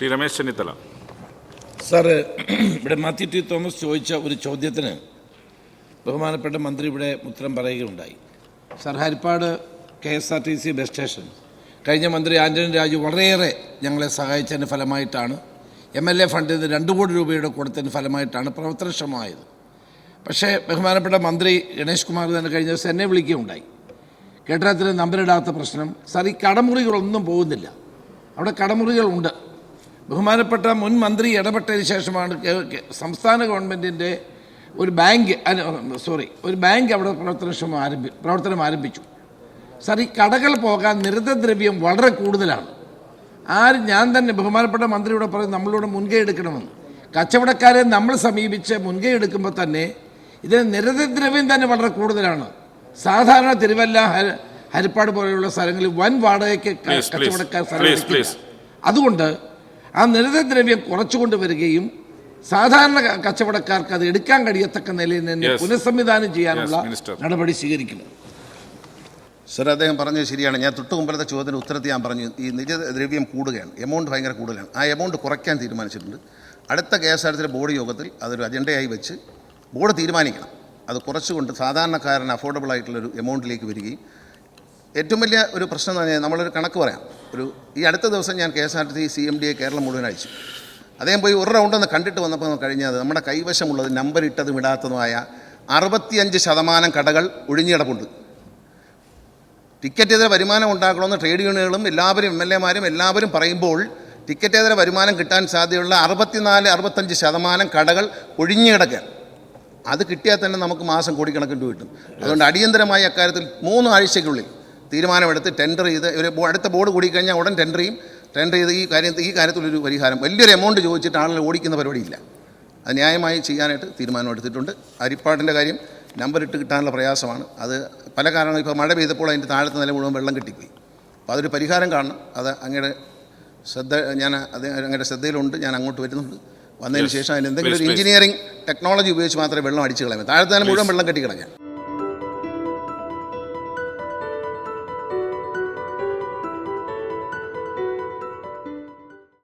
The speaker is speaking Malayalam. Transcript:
ടി രമേശ് ചെന്നിത്തല. സാറ് ഇവിടെ മാത്യു ടി തോമസ് ചോദിച്ച ഒരു ചോദ്യത്തിന് ബഹുമാനപ്പെട്ട മന്ത്രി ഇവിടെ ഉത്തരം പറയുകയുണ്ടായി. Sir Haripad K S R T C bus station കഴിഞ്ഞ മന്ത്രി ആന്റണി രാജു വളരെയേറെ ഞങ്ങളെ സഹായിച്ചതിന് ഫലമായിട്ടാണ്. എം എൽ എ ഫണ്ടിൽ നിന്ന് രണ്ട് കോടി രൂപയുടെ കൊടുത്തതിന് ഫലമായിട്ടാണ് പ്രവർത്തനക്ഷമമായത്. പക്ഷേ ബഹുമാനപ്പെട്ട മന്ത്രി ഗണേഷ് കുമാർ തന്നെ കഴിഞ്ഞ ദിവസം എന്നെ വിളിക്കുകയുണ്ടായി. കെട്ടിടത്തിന് നമ്പരിടാത്ത പ്രശ്നം സാർ ഈ കടമുറികളൊന്നും പോകുന്നില്ല. അവിടെ കടമുറികളുണ്ട്. ബഹുമാനപ്പെട്ട മുൻ മന്ത്രി ഇടപെട്ടതിന് ശേഷമാണ് സംസ്ഥാന ഗവൺമെന്റിന്റെ ഒരു ബാങ്ക് സോറി ഒരു ബാങ്ക് അവിടെ പ്രവർത്തനക്ഷമം ആരംഭി പ്രവർത്തനം ആരംഭിച്ചു സാർ ഈ കടകൾ പോകാൻ നിരതദ്രവ്യം വളരെ കൂടുതലാണ് ആര് ഞാൻ തന്നെ ബഹുമാനപ്പെട്ട മന്ത്രിയോട് പറയും നമ്മളോട് മുൻകൈ എടുക്കണമെന്ന് കച്ചവടക്കാരെ നമ്മൾ സമീപിച്ച് മുൻകൈ എടുക്കുമ്പോൾ തന്നെ ഇതിന് നിരതദ്രവ്യം തന്നെ വളരെ കൂടുതലാണ് സാധാരണ തിരുവല്ല ഹരിപ്പാട് പോലെയുള്ള സ്ഥലങ്ങളിൽ വൻ വാടകയ്ക്ക്. കച്ചവടക്കാർ. അതുകൊണ്ട് ആ നിരതദ്രവ്യം കുറച്ചുകൊണ്ട് വരികയും സാധാരണ കച്ചവടക്കാർക്ക് അത് എടുക്കാൻ കഴിയത്തക്ക നിലയിൽ നിന്ന്. പുനഃസംവിധാനം ചെയ്യാനുള്ള നടപടി സ്വീകരിക്കുന്നു സർ അദ്ദേഹം പറഞ്ഞത് ശരിയാണ്. ഞാൻ തൊട്ട് മുമ്പത്തെ ചോദ്യത്തിന് ഉത്തരത്തിൽ ഞാൻ പറഞ്ഞു ഈ നിജദ്രവ്യം കൂടുകയാണ്. എമൗണ്ട് ഭയങ്കര കൂടുതലാണ്. ആ എമൗണ്ട് കുറയ്ക്കാൻ തീരുമാനിച്ചിട്ടുണ്ട്. അടുത്ത K S R T board യോഗത്തിൽ അതൊരു അജണ്ടയായി വെച്ച് ബോർഡ് തീരുമാനിക്കണം. അത് കുറച്ചുകൊണ്ട് സാധാരണക്കാരന് അഫോർഡബിൾ ആയിട്ടുള്ളൊരു എമൗണ്ടിലേക്ക് വരികയും ഏറ്റവും വലിയ ഒരു പ്രശ്നം എന്ന് പറഞ്ഞാൽ നമ്മളൊരു കണക്ക് പറയാം. ഒരു ഈ അടുത്ത ദിവസം ഞാൻ K S R T C M D A Keralam മുഴുവൻ അയച്ചു. അദ്ദേഹം പോയി ഒരു റൗണ്ട് ഒന്ന് കണ്ടിട്ട് വന്നപ്പോൾ കഴിഞ്ഞത് നമ്മുടെ കൈവശമുള്ളത് നമ്പർ ഇട്ടതും ഇടാത്തതുമായ അറുപത്തിയഞ്ച് ശതമാനം കടകൾ ഒഴിഞ്ഞിടപ്പുണ്ട് ടിക്കറ്റ് ഇതര വരുമാനം ഉണ്ടാക്കണമെന്ന് ട്രേഡ് യൂണിയനുകളും എല്ലാവരും എം എൽ എമാരും എല്ലാവരും പറയുമ്പോൾ ടിക്കറ്റ് ഇതര വരുമാനം കിട്ടാൻ സാധ്യതയുള്ള അറുപത്തിനാല് അറുപത്തഞ്ച് ശതമാനം കടകൾ ഒഴിഞ്ഞു കിടക്കുക അത് കിട്ടിയാൽ തന്നെ നമുക്ക് മാസം കോടിക്കണക്കിന് കിട്ടും. അതുകൊണ്ട് അടിയന്തരമായി അക്കാര്യത്തിൽ മൂന്ന് ആഴ്ചയ്ക്കുള്ളിൽ തീരുമാനമെടുത്ത് ടെൻഡർ ചെയ്ത് ഒരു അടുത്ത ബോർഡ് കൂടിക്കഴിഞ്ഞാൽ ഉടൻ ടെൻഡർ ചെയ്യും. ടെൻഡർ ചെയ്ത് ഈ കാര്യം ഈ കാര്യത്തിലൊരു പരിഹാരം. വലിയൊരു എമൗണ്ട് ചോദിച്ചിട്ട് ആളുകൾ ഓടിക്കുന്ന പരിപാടിയില്ല. അത് ന്യായമായി ചെയ്യാനായിട്ട് തീരുമാനമെടുത്തിട്ടുണ്ട് അരിപ്പാടിന്റെ കാര്യം നമ്പർ ഇട്ട് കിട്ടാനുള്ള പ്രയാസമാണ്. അത് പല കാരണങ്ങളും ഇപ്പോൾ മഴ പെയ്തപ്പോൾ അതിന്റെ താഴത്തെ നില മുഴുവൻ വെള്ളം കിട്ടിപ്പോയി. അപ്പോൾ അതൊരു പരിഹാരം കാണണം. അത് അങ്ങയുടെ ശ്രദ്ധ ഞാൻ അത് അങ്ങയുടെ ശ്രദ്ധയിലുണ്ട്. ഞാൻ അങ്ങോട്ട് വരുന്നുണ്ട്. വന്നതിന് ശേഷം അതിന് എന്തെങ്കിലും ഒരു. എഞ്ചിനീയറിംഗ് ടെക്നോളജി ഉപയോഗിച്ച് മാത്രമേ വെള്ളം അടിച്ചു കളയാൻ താഴത്തെ നില മുഴുവൻ വെള്ളം കെട്ടി കിടക്കാൻ